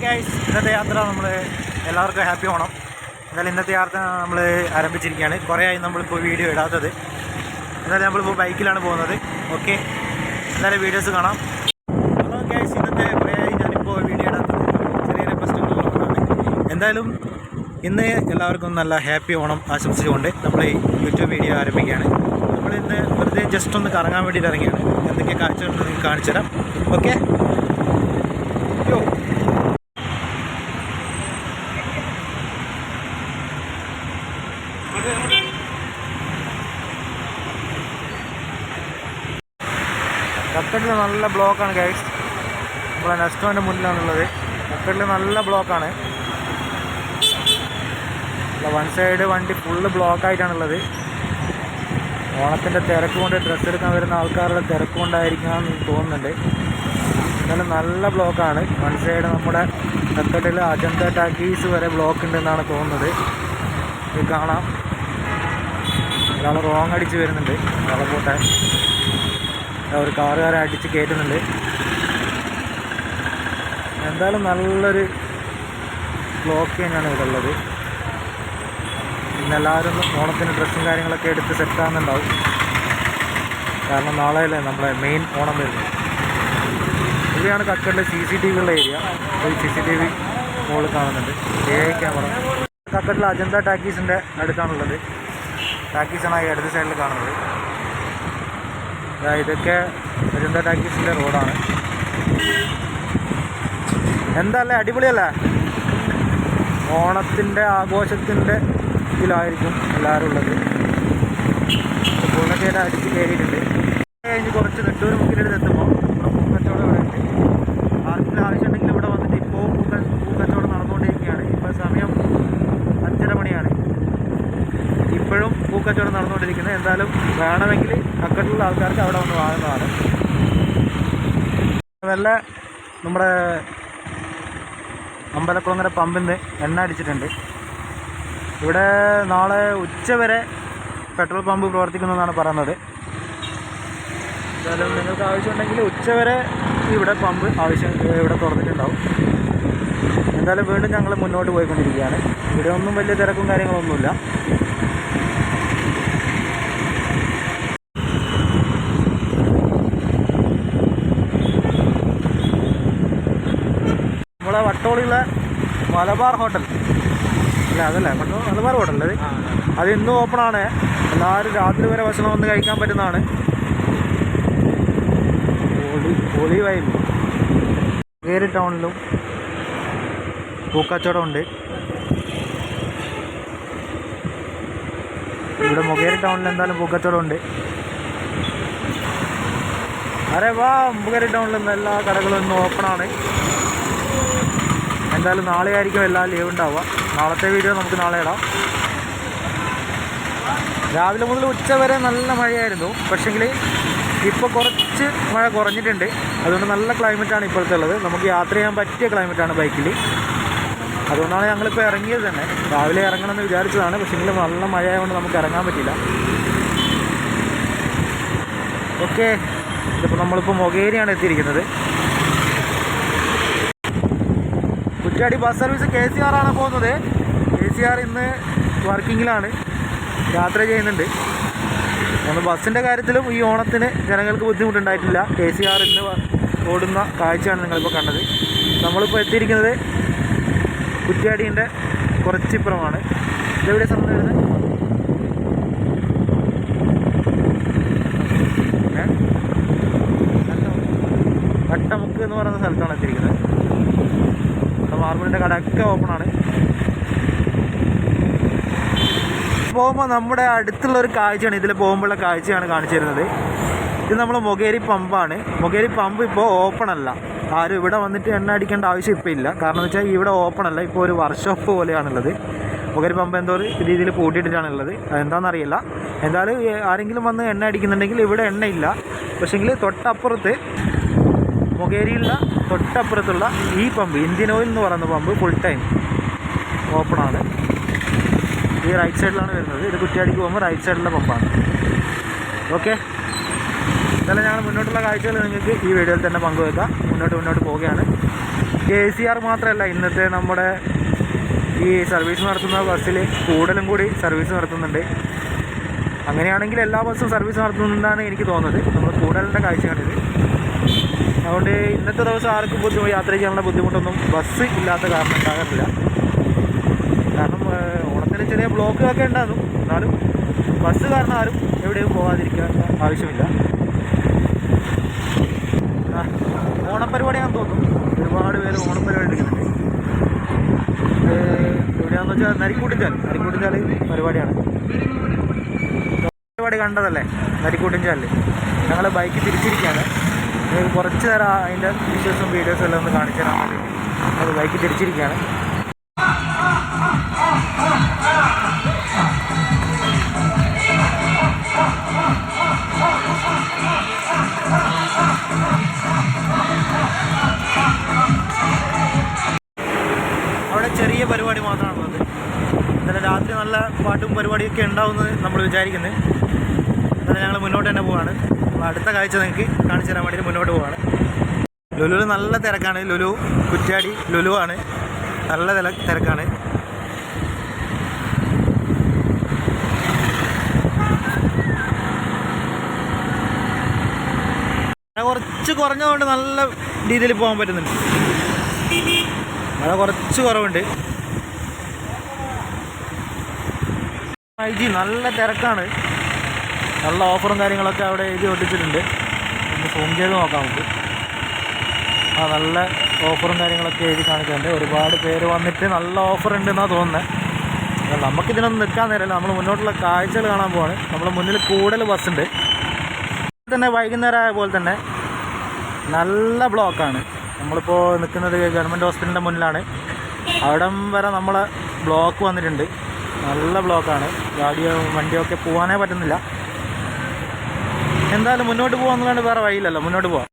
Guys ഇന്നത്തെ യാത്ര നമ്മൾ എല്ലാവർക്കും ഹാപ്പി ഓണം എന്നാലും ഇന്നത്തെ യാത്ര നമ്മൾ ആരംഭിച്ചിരിക്കുകയാണ്. കുറേ ആയി നമ്മളിപ്പോൾ വീഡിയോ ഇടാത്തത്. എന്നാലും നമ്മളിപ്പോൾ ബൈക്കിലാണ് പോകുന്നത്. ഓക്കെ എന്നാലും വീഡിയോസ് കാണാം. ഹലോ ഗൈസ് ഇന്നത്തെ കുറേ ആയി ഞാനിപ്പോൾ വീഡിയോ ഇടാത്തത്. ചെറിയ പ്രശ്നങ്ങളുള്ളതാണ് എന്തായാലും ഇന്ന് എല്ലാവർക്കും നല്ല ഹാപ്പി ഓണം ആശംസിച്ചുകൊണ്ട് നമ്മൾ യൂട്യൂബ് വീഡിയോ ആരംഭിക്കുകയാണ്. നമ്മൾ ഇന്ന് വെറുതെ ജസ്റ്റ് ഒന്ന് കറങ്ങാൻ വേണ്ടിയിട്ട് ഇറങ്ങിയാണ്. എന്തൊക്കെ കാഴ്ചകളുണ്ടെന്ന് നിങ്ങൾക്ക് കാണിച്ചു തരാം ഓക്കെ യോ കക്കട്ടിൽ നല്ല ബ്ലോക്കാണ് ഗൈസ് നമ്മളെ നെസ്റ്റോന്റെ മുന്നിലാണുള്ളത്. കക്കട്ടിൽ നല്ല ബ്ലോക്കാണ് വൺ സൈഡ് വണ്ടി ഫുള്ള് ബ്ലോക്കായിട്ടാണുള്ളത് ഓണത്തിന്റെ തിരക്ക് കൊണ്ട് ഡ്രസ്സ് എടുക്കാൻ വരുന്ന ആൾക്കാരുടെ തിരക്ക് കൊണ്ടായിരിക്കാമെന്ന് തോന്നുന്നുണ്ട്. എന്നാലും നല്ല ബ്ലോക്കാണ് വൺ സൈഡ് നമ്മുടെ കക്കട്ടിൽ അജന്ത ടാക്കീസ് വരെ ബ്ലോക്ക് ഉണ്ടെന്നാണ് തോന്നുന്നത്. ഇത് കാണാം. ഒരാൾ റോങ് അടിച്ച് വരുന്നുണ്ട്. പോട്ടെ ഒരു കാറുകാരെ അടിച്ച് കയറ്റുന്നുണ്ട്. എന്തായാലും നല്ലൊരു ബ്ലോക്ക് തന്നെയാണ് ഇവിടെ ഉള്ളത്. ഇന്നെല്ലാവരും ഓണത്തിന് ഡ്രസ്സും കാര്യങ്ങളൊക്കെ എടുത്ത് സെറ്റാകുന്നുണ്ടാവും കാരണം നാളെയല്ലേ നമ്മുടെ മെയിൻ ഓണം വരുന്നത്. ഇവിടെയാണ് കക്കടിലെ സി സി ടി വിയുള്ള ഏരിയ ഒരു സി സി ടി വി മുകളിൽ കാണുന്നുണ്ട് എ ഐ ക്യാമറ കക്കടിലെ അജന്ത ടാക്കീസിന്റെ അടുത്താണുള്ളത് ടാക്കീസാണ് ഈ അടുത്ത സൈഡിൽ കാണുന്നത്. ഇതൊക്കെ പെരുന്ത ടാക്കീസിന്റെ റോഡാണ്. എന്തല്ലേ? അടിപൊളിയല്ലേ? ഓണത്തിന്റെ ആഘോഷത്തിന്റെ ഇതിലായിരിക്കും എല്ലാവരും ഉള്ളത്. ബുള്ളറ്റ് അടിച്ച് കയറിയിട്ടുണ്ട്. കഴിഞ്ഞ് കുറച്ച് നെട്ടൂർ മുക്കിന്റെ എത്തുമ്പോൾ നമ്മുടെ പൂക്കച്ചവടം ഇവിടെ ഉണ്ട് ആർക്കെങ്കിലും ആവശ്യമുണ്ടെങ്കിൽ ഇവിടെ വന്നിട്ട് ഇപ്പോൾ പൂക്ക പൂക്കച്ചവടം നടന്നുകൊണ്ടിരിക്കുകയാണ് ഇപ്പോൾ സമയം അഞ്ചര മണിയാണ് ഇപ്പോഴും പൂക്കച്ചവടം നടന്നുകൊണ്ടിരിക്കുന്നത്. എന്തായാലും വേണമെങ്കിൽ അക്കട്ടിലുള്ള ആൾക്കാർക്ക് അവിടെ വന്ന് വാങ്ങുന്നതാണ്. നല്ല നമ്മുടെ അമ്പലക്കുളങ്ങര പമ്പിൽ എണ്ണ അടിച്ചിട്ടുണ്ട്. ഇവിടെ നാളെ ഉച്ച വരെ പെട്രോൾ പമ്പ് പ്രവർത്തിക്കുമെന്നാണ് പറയുന്നത്. എന്തായാലും നിങ്ങൾക്ക് ആവശ്യമുണ്ടെങ്കിൽ ഉച്ചവരെ ഇവിടെ പമ്പ് ആവശ്യം ഇവിടെ തുറന്നിട്ടുണ്ടാവും. എന്തായാലും വീണ്ടും ഞങ്ങൾ മുന്നോട്ട് പോയിക്കൊണ്ടിരിക്കുകയാണ്. ഇവിടെ ഒന്നും വലിയ തിരക്കും കാര്യങ്ങളൊന്നുമില്ല. നമ്മളെ മലബാർ ഹോട്ടൽ. അല്ല അതല്ല? മലബാർ ഹോട്ടൽ അത്. അത് ഇന്നും ആണ്. എല്ലാവരും രാത്രി വരെ ഭക്ഷണം വന്ന് കഴിക്കാൻ പറ്റുന്നതാണ്. പൊളി വൈബ് വേറെ ടൗണിലും പൂക്കച്ചവടം ഉണ്ട്. ഇവിടെ മൊകേരി ടൗണിൽ എന്തായാലും പൂക്കച്ചവടം ഉണ്ട്. അരെ വാ മുകേരി ടൗണിൽ നിന്ന് എല്ലാ കടകളും ഇന്ന് ഓപ്പണാണ് എന്തായാലും നാളെ ആയിരിക്കും എല്ലാ ലീവ് ഉണ്ടാവുക. നാളത്തെ വീഡിയോ നമുക്ക് നാളെ ഇടാം. രാവിലെ മുതൽ ഉച്ച വരെ നല്ല മഴയായിരുന്നു. പക്ഷെങ്കിൽ ഇപ്പോൾ കുറച്ച് മഴ കുറഞ്ഞിട്ടുണ്ട്. അതുകൊണ്ട് നല്ല ക്ലൈമറ്റാണ് ഇപ്പോഴത്തെ ഉള്ളത്. നമുക്ക് യാത്ര ചെയ്യാൻ പറ്റിയ ക്ലൈമറ്റാണ് ബൈക്കിൽ അതുകൊണ്ടാണ് ഞങ്ങളിപ്പോൾ ഇറങ്ങിയത് തന്നെ. രാവിലെ ഇറങ്ങണമെന്ന് വിചാരിച്ചതാണ്. പക്ഷെങ്കിൽ നല്ല മഴയായതുകൊണ്ട് നമുക്ക് ഇറങ്ങാൻ പറ്റില്ല ഓക്കെ ഇതിപ്പോൾ നമ്മളിപ്പോൾ മൊകേരിയാണ് എത്തിയിരിക്കുന്നത്. Kuttiadi bus service K C R ആണ് പോകുന്നത്. കെ സി ആർ ഇന്ന് വർക്കിങ്ങിലാണ് യാത്ര ചെയ്യുന്നുണ്ട്. ഒന്ന് ബസ്സിന്റെ കാര്യത്തിലും ഈ ഓണത്തിന് ജനങ്ങൾക്ക് ബുദ്ധിമുട്ടുണ്ടായിട്ടില്ല. കെ സി ആർ ഇന്ന് ഓടുന്ന കാഴ്ചയാണ് നിങ്ങളിപ്പോൾ കണ്ടത്. നമ്മളിപ്പോൾ എത്തിയിരിക്കുന്നത് കുറ്റ്യാടീന്റെ കുറച്ചിപ്പുറമാണ്. ഇതെവിടെ സ്ഥലം വരുന്നത്? എന്ന് പറയുന്ന സ്ഥലത്താണ് എത്തിയിരിക്കുന്നത്. മാർബിളിന്റെ കടയൊക്കെ ഓപ്പണാണ് പോകുമ്പോൾ നമ്മുടെ അടുത്തുള്ള ഒരു കാഴ്ചയാണ്. ഇതിൽ പോകുമ്പോഴുള്ള കാഴ്ചയാണ് കാണിച്ചു തരുന്നത് ഇത് നമ്മൾ മൊകേരി പമ്പാണ്. മൊകേരി പമ്പ് ഇപ്പോൾ ഓപ്പൺ അല്ല. ആരും ഇവിടെ വന്നിട്ട് എണ്ണ അടിക്കേണ്ട ആവശ്യം ഇപ്പോൾ ഇല്ല. കാരണം എന്ന് വെച്ചാൽ ഇവിടെ ഓപ്പൺ അല്ല. ഇപ്പോൾ ഒരു വർക്ക്ഷോപ്പ് പോലെയാണുള്ളത്. മൊകേരി പമ്പ് എന്തോ ഒരു രീതിയിൽ കൂട്ടിയിട്ടിട്ടാണുള്ളത്. അതെന്താണെന്ന് അറിയില്ല എന്തായാലും ആരെങ്കിലും വന്ന് എണ്ണ അടിക്കുന്നുണ്ടെങ്കിൽ ഇവിടെ എണ്ണയില്ല. പക്ഷേങ്കിൽ തൊട്ടപ്പുറത്ത് മൊകേരിയുള്ള തൊട്ടപ്പുറത്തുള്ള ഈ പമ്പ് ഇന്ത്യൻ ഓയിൽ എന്ന് പറയുന്ന പമ്പ് ഫുൾ ടൈം ഓപ്പണാണ് ഈ റൈറ്റ് സൈഡിലാണ് വരുന്നത്. ഇത് കുറ്റിയാടിക്ക് പോകുമ്പോൾ റൈറ്റ് സൈഡിലെ പമ്പാണ്. ഓക്കെ എന്തായാലും ഞങ്ങൾ മുന്നോട്ടുള്ള കാഴ്ചകൾ നിങ്ങൾക്ക് ഈ വീഡിയോയിൽ തന്നെ പങ്കുവെക്കാം. മുന്നോട്ട് മുന്നോട്ട് പോവുകയാണ്. കെ സി ആർ മാത്രമല്ല ഇന്നത്തെ നമ്മുടെ ഈ സർവീസ് നടത്തുന്ന ബസ്സിൽ കൂടുതലും കൂടി സർവീസ് നടത്തുന്നുണ്ട്. അങ്ങനെയാണെങ്കിൽ എല്ലാ ബസ്സും സർവീസ് നടത്തുന്നുണ്ടെന്നാണ് എനിക്ക് തോന്നുന്നത്. നമ്മൾ കൂടുതലിന്റെ കാഴ്ചയാണിത് അതുകൊണ്ട് ഇന്നത്തെ ദിവസം ആർക്കും ബുദ്ധിമുട്ട് യാത്ര ചെയ്യാനുള്ള ബുദ്ധിമുട്ടൊന്നും ബസ് ഇല്ലാത്ത കാരണം ഉണ്ടാകാറില്ല. കാരണം ഓണത്തിന് ചെറിയ ബ്ലോക്കൊക്കെ ഉണ്ടാകും. എന്നാലും ബസ് കാരണം ആരും എവിടെയും പോകാതിരിക്കാൻ ആവശ്യമില്ല. ഓണപ്പരിപാടിയാണെന്ന് തോന്നുന്നു. ഒരുപാട് പേര് ഓണപ്പരിപാടി എടുക്കുന്നുണ്ട്. എവിടെയാണെന്ന് വെച്ചാൽ നരിക്കൂട്ടിഞ്ചാൽ നരിക്കൂട്ടിഞ്ചാൽ പരിപാടിയാണ്. പരിപാടി കണ്ടതല്ലേ? നരിക്കൂട്ടിഞ്ചാൽ ഞങ്ങൾ ബൈക്ക് തിരിച്ചിരിക്കുകയാണ്. കുറച്ച് നേരം അതിന്റെ വിഷ്വൽസും വീഡിയോസും എല്ലാം ഒന്ന് കാണിച്ചു തരാൻ അത് ബൈക്ക് തിരിച്ചിരിക്കുകയാണ്. അവിടെ ചെറിയ പരിപാടി മാത്രമാണുള്ളത് ഇന്നലെ രാത്രി നല്ല പാട്ടും പരിപാടിയൊക്കെ ഉണ്ടാവുമെന്ന് നമ്മൾ വിചാരിക്കുന്നത് എന്നാലും ഞങ്ങൾ മുന്നോട്ട് തന്നെ പോവാണ്. അപ്പോൾ അടുത്ത കാഴ്ച നിങ്ങൾക്ക് കാണിച്ചു തരാൻ വേണ്ടി മുന്നോട്ട് പോവാണ്. ലുലു നല്ല തിരക്കാണ്. ലുലു കുറ്റാടി ലുലു ആണ്. നല്ല തിരക്കാണ്. കുറച്ച് കുറഞ്ഞതുകൊണ്ട് നല്ല രീതിയിൽ പോകാൻ പറ്റുന്നുണ്ട്. മഴ കുറച്ച് കുറവുണ്ട്. നല്ല തിരക്കാണ്. നല്ല ഓഫറും കാര്യങ്ങളൊക്കെ അവിടെ എഴുതി ഒട്ടിച്ചിട്ടുണ്ട്. ഒന്ന് സൂം ചെയ്ത് നോക്കാം നമുക്ക്. ആ നല്ല ഓഫറും കാര്യങ്ങളൊക്കെ എഴുതി കാണിക്കുന്നുണ്ട് ഒരുപാട് പേര് വന്നിട്ട് നല്ല ഓഫർ ഉണ്ടെന്നാണ് തോന്നുന്നത് നമുക്കിതിനൊന്നും നിൽക്കാൻ നേരമല്ല. നമ്മൾ മുന്നോട്ടുള്ള കാഴ്ചകൾ കാണാൻ പോവാണ്. നമ്മുടെ മുന്നിൽ കൂടുതൽ ബസ്സുണ്ട് തന്നെ വൈകുന്നേരം ആയ പോലെ തന്നെ നല്ല ബ്ലോക്കാണ് നമ്മളിപ്പോൾ നിൽക്കുന്നത് ഗവൺമെന്റ് ഹോസ്പിറ്റലിന്റെ മുന്നിലാണ്. അവിടം വരെ നമ്മളെ ബ്ലോക്ക് വന്നിട്ടുണ്ട്. നല്ല ബ്ലോക്കാണ് ഗാഡിയോ വണ്ടിയൊക്കെ പോകാനേ പറ്റുന്നില്ല. എന്തായാലും മുന്നോട്ട് പോകാന്നുള്ളതാണ് വേറെ വഴിയില്ലല്ലോ. മുന്നോട്ട് പോവാം.